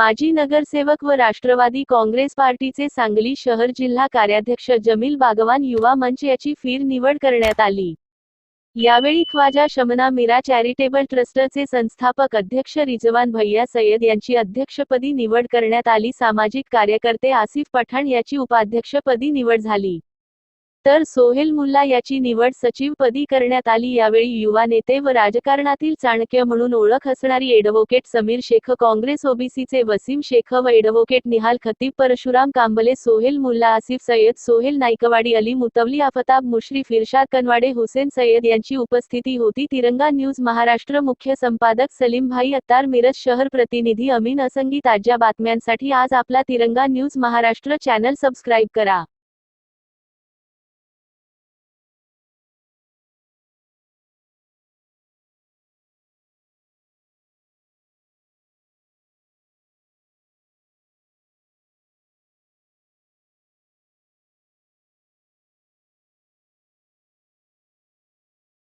माजी नगरसेवक व राष्ट्रवादी काँग्रेस पार्टीचे सांगली शहर जिल्हा कार्याध्यक्ष जमील बागवान युवा मंच याची फिर निवड करण्यात आली. यावेळी ख्वाजा शमना मीरा चॅरिटेबल ट्रस्टचे संस्थापक अध्यक्ष रिजवान भैया सय्यद यांची अध्यक्षपदी निवड करण्यात आली. सामाजिक कार्यकर्ते आसिफ पठाण याची उपाध्यक्षपदी निवड झाली. तर सोहेल मुल्ला याची निवड सचिवपदी करण्यात आली. यावेळी युवा नेते व राजकारणातील चाणक्य म्हणून ओळख असणारी एडव्होकेट समीर शेख काँग्रेस ओबीसीचे वसीम शेख व एडव्होकेट निहाल खतीब परशुराम कांबले सोहेल मुल्ला आसिफ सय्यद सोहेल नाईकवाडी अली मुतवली आफताब मुश्रीफ इर्शाद कनवाडे हुसेन सय्यद यांची उपस्थिती होती. तिरंगा न्यूज महाराष्ट्र मुख्य संपादक सलीमभाई अत्तार मिरज शहर प्रतिनिधी अमीन असंगी ताज्या बातम्यांसाठी आज आपला तिरंगा न्यूज महाराष्ट्र चॅनल सबस्क्राईब करा.